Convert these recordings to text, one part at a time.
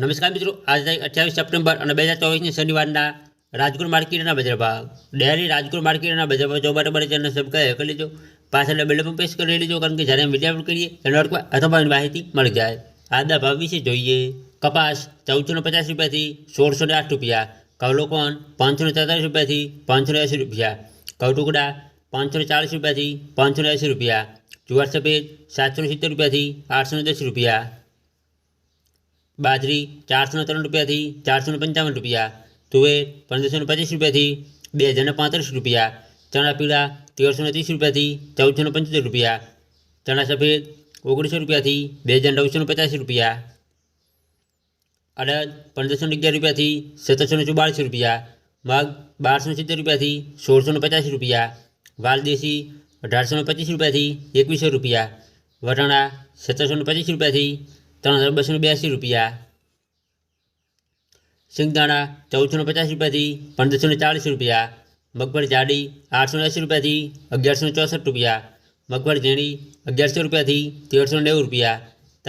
નમસ્કાર મિત્રો આજની 28 સપ્ટેમ્બર અને 2024 ની સડીવાડા રાજગુર માર્કેટના બજર ભાગ ડેરી રાજગુર માર્કેટના બજર બચવાટ બરે ચેન સબકા હેક લેજો પાછળ બેલેપ પેસ કરી લેજો કારણ કે જ્યારે મેડિયા અપડટ કરીએ ત્યારે નોટ પર અતોબાઈની મળી જાય આદા ભાવ વિશે જોઈએ કપાસ 14.50 રૂપિયા થી 1608 રૂપિયા કવલોકન 544 રૂપિયા થી 585 રૂપિયા કવ ટુકડા 540 રૂપિયા થી 585 રૂપિયા જુવાર સબે 770 રૂપિયા થી 810 રૂપિયા બાજરી ચારસો ત્રણ રૂપિયાથી ચારસો પંચાવન રૂપિયા તુવેર પંદરસો પચીસ રૂપિયાથી બે હજારને પાંત્રીસ રૂપિયા ચણા પીળા તેરસો ત્રીસ રૂપિયાથી ચૌદસો પંચોતેર રૂપિયા ચણા સફેદ ઓગણીસો રૂપિયાથી બે હજાર નવસો પચાસ રૂપિયા અડદ પંદરસો અગિયાર રૂપિયાથી સત્તરસો ચુમ્બાળીસ રૂપિયા મગ બારસો સિત્તેર રૂપિયાથી સોળસો ને પચાસ રૂપિયા વાલદેશી અઢારસો પચીસ રૂપિયાથી એકવીસો રૂપિયા વટાણા સત્તરસો પચીસ રૂપિયાથી तरह हज़ार बसो बयासी रुपया सींगदाणा चौदह सौ पचास रुपया थी पंद्रह सौ चालीस रुपया मगफर जाड़ी आठ सौ अस्सी रुपया थी अगियारह सौ चौसठ रुपया मगफर झेणी अगियार सौ रुपया थी तेरह सौ नेव रुपया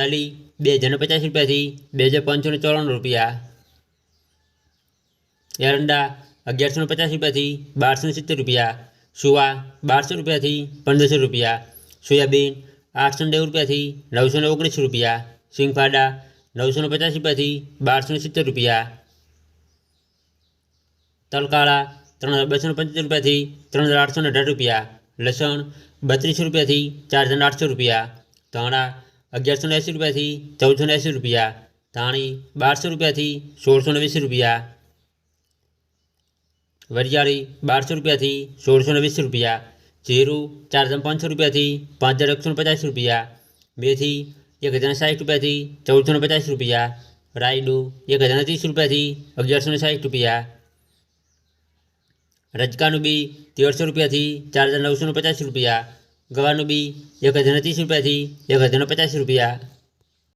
ताली बे हज़ार पचास रुपया थी बे हज़ार पाँच सौ चौराणु रुपया एरंडा अगियार सौ पचास रुपया थी बार सौ सित्तेर रुपया सुवा बार सौ रुपया थी पंद्रह सौ रुपया सोयाबीन आठ सौ नेव रुपया थी नौ सौ ओगनीस रुपया स्विंग नौ सौ पचास रुपया थी बार सौ सित्तेर रुपया तलकाड़ा तर सौ पचहत्तर रुपया थी तरह हज़ार आठ सौ अठार रुपया लसण बत्रीस रुपया थी चार हज़ार आठ सौ रुपया धाणा अगियारो एसी रुपया थी चौदह सौ एसी रुपया धाणी बार सौ रुपया थी सोल सौ वीस रुपया वरियाड़ी बार सौ रुपया थी सोल सौ वीस रुपया जीरु चार हज़ार पाँच सौ रुपया थी पाँच हज़ार एक सौ पचास रुपया मेथी એક હજાર સાઠ રૂપિયાથી ચૌદસો ને પચાસ રૂપિયા રાયડું એક હજાર ત્રીસ રૂપિયાથી અગિયારસો ને સાઠ રૂપિયા રજકાનું બી તેરસો રૂપિયાથી ચાર હજાર નવસો ને પચાસ રૂપિયા ગવાનું બી એક હજાર ત્રીસ રૂપિયાથી એક હજાર પચાસ રૂપિયા